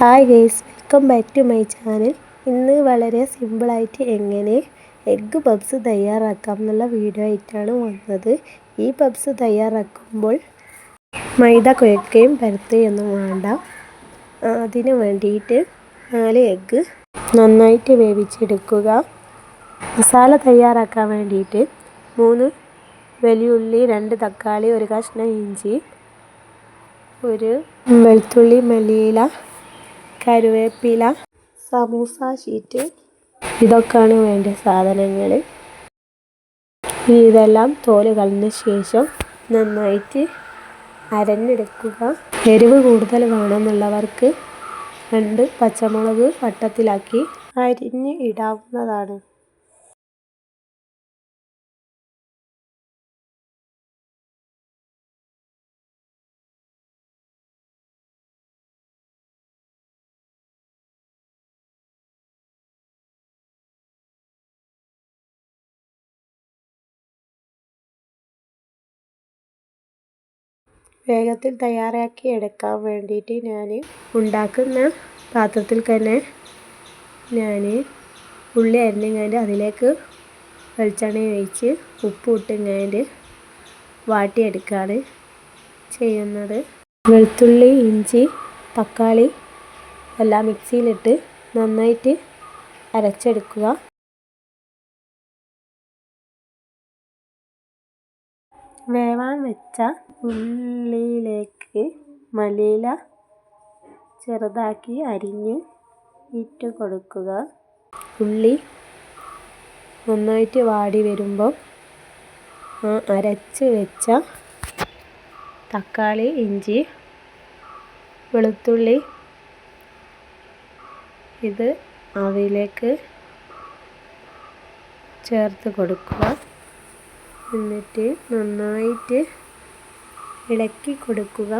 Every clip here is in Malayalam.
Hi guys welcome back to my channel ഇന്ന് വളരെ സിമ്പിളായിട്ട് എങ്ങനെ എഗ്ഗ് പബ്സ് തയ്യാറാക്കാം എന്നുള്ള വീഡിയോ ആയിട്ടാണ് വന്നത്. ഈ പബ്സ് തയ്യാറാക്കുമ്പോൾ മൈദ കുഴക്കുകയും പരത്തുകയൊന്നും വേണ്ട. അതിന് വേണ്ടിയിട്ട് നാല് എഗ്ഗ് നന്നായിട്ട് വേവിച്ചെടുക്കുക. മസാല തയ്യാറാക്കാൻ വേണ്ടിയിട്ട് മൂന്ന് വലിയുള്ളി രണ്ട് തക്കാളി ഒരു കഷ്ണം ഇഞ്ചി ഒരു വെളുത്തുള്ളി മല്ലിയില കരുവേപ്പില സമൂസ ഷീറ്റ് ഇതൊക്കെയാണ് വേണ്ട സാധനങ്ങൾ ഇതെല്ലാം തോൽ കളഞ്ഞ ശേഷം നന്നായിട്ട് അരഞ്ഞെടുക്കുക. എരിവ് കൂടുതൽ വേണമെന്നുള്ളവർക്ക് രണ്ട് പച്ചമുളക് വട്ടത്തിലാക്കി അരിഞ്ഞ് ഇടാവുന്നതാണ്. വേഗത്തിൽ തയ്യാറാക്കി എടുക്കാൻ വേണ്ടിയിട്ട് ഞാൻ ഉണ്ടാക്കുന്ന പാത്രത്തിൽ തന്നെ ഞാൻ ഉള്ളി അരിഞ്ഞങ്ങാണ്ട് അതിലേക്ക് വെളിച്ചെണ്ണ ഒഴിച്ച് ഉപ്പ് ഇട്ടിങ്ങാണ്ട് വാട്ടിയെടുക്കുകയാണ് ചെയ്യുന്നത്. വെളുത്തുള്ളി ഇഞ്ചി തക്കാളി എല്ലാം മിക്സിയിലിട്ട് നന്നായിട്ട് അരച്ചെടുക്കുക. വേവാൻ വെച്ച ഉള്ളിയിലേക്ക് മല്ലിയില ചെറുതാക്കി അരിഞ്ഞ് ഇട്ട് കൊടുക്കുക ഉള്ളി നന്നായിട്ട് വാടി വരുമ്പോൾ അരച്ച് വെച്ച തക്കാളി ഇഞ്ചി വെളുത്തുള്ളി ഇത് അവയിലേക്ക് ചേർത്ത് കൊടുക്കുക. എന്നിട്ട് നന്നായിട്ട് ഇളക്കി കൊടുക്കുക.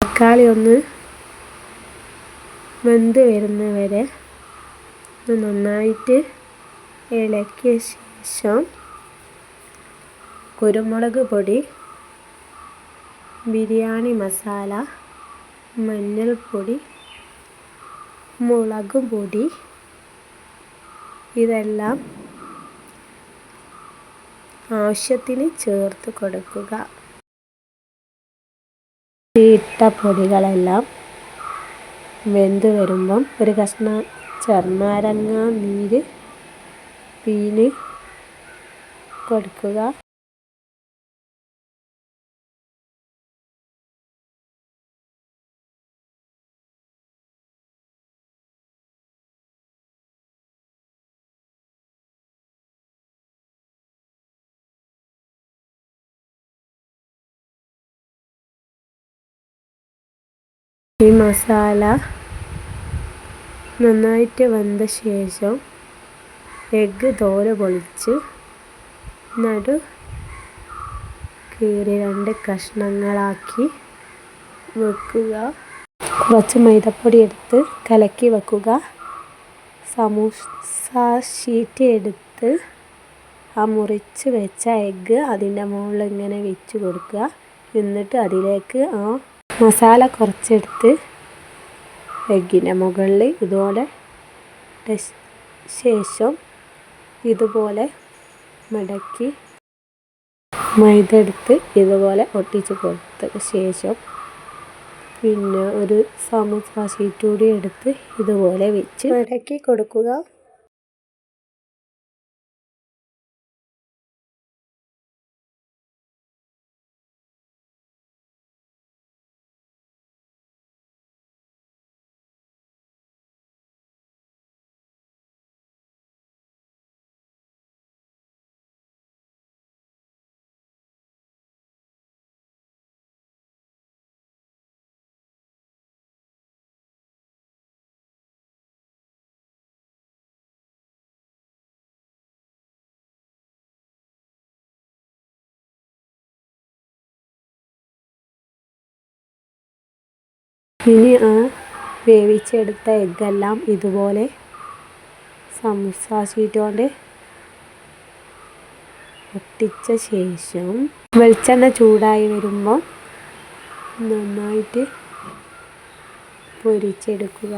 തക്കാളി ഒന്ന് വെന്ത് വരുന്ന വരെ നന്നായിട്ട് ഇളക്കിയ ശേഷം കുരുമുളക് പൊടി ബിരിയാണി മസാല മഞ്ഞൾപ്പൊടി മുളക് പൊടി ഇതെല്ലാം ആവശ്യത്തിന് ചേർത്ത് കൊടുക്കുക. ഇട്ട പൊടികളെല്ലാം വെന്ത് വരുമ്പം ഒരു കഷ്ണം ചെറുനാരങ്ങ നീര് പീന് കൊടുക്കുക. ഈ മസാല നന്നായിട്ട് വെന്ത ശേഷം എഗ്ഗ് തോര പൊളിച്ച് നടു കീറി രണ്ട് കഷ്ണങ്ങളാക്കി വെക്കുക. കുറച്ച് മൈദപ്പൊടി എടുത്ത് കലക്കി വെക്കുക. സമൂസ ഷീറ്റ് എടുത്ത് ആ മുറിച്ച് വെച്ച എഗ്ഗ് അതിന്റെ മുകളിൽ ഇങ്ങനെ വെച്ച് കൊടുക്കുക. എന്നിട്ട് അതിലേക്ക് ആ മസാല കുറച്ചെടുത്ത് എഗ്ഗിന്റെ മുകളിൽ ഇതുപോലെ ശേഷം ഇതുപോലെ മടക്കി മൈദ എടുത്ത് ഇതുപോലെ ഒട്ടിച്ച് കൊടുത്ത ശേഷം പിന്നെ ഒരു സമൂസ ഷീറ്റ് കൂടി എടുത്ത് ഇതുപോലെ വെച്ച് മടക്കി കൊടുക്കുക. ഇനി ആ വേവിച്ചെടുത്ത എഗ്ഗെല്ലാം ഇതുപോലെ സമൂസ ഷീറ്റ് കൊണ്ട് ഒട്ടിച്ച ശേഷം വെളിച്ചെണ്ണ ചൂടായി വരുമ്പോൾ നന്നായിട്ട് പൊരിച്ചെടുക്കുക.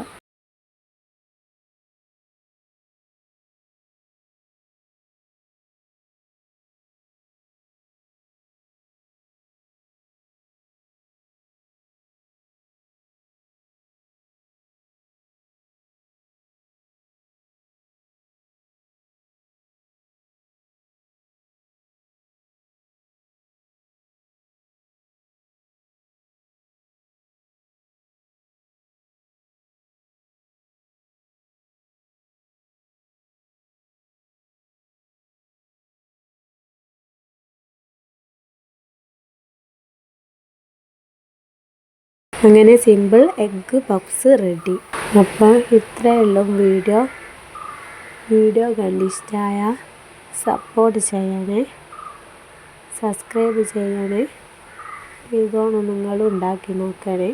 അങ്ങനെ സിമ്പിൾ എഗ്ഗ് പഫ്സ് റെഡി അപ്പോൾ ഇത്രയുള്ളൂ വീഡിയോ വീഡിയോ കണ്ടിഷ്ടമായ സപ്പോർട്ട് ചെയ്യണേ. സബ്സ്ക്രൈബ് ചെയ്യണേ. ഇതൊന്ന് നിങ്ങളും ഉണ്ടാക്കി നോക്കണേ.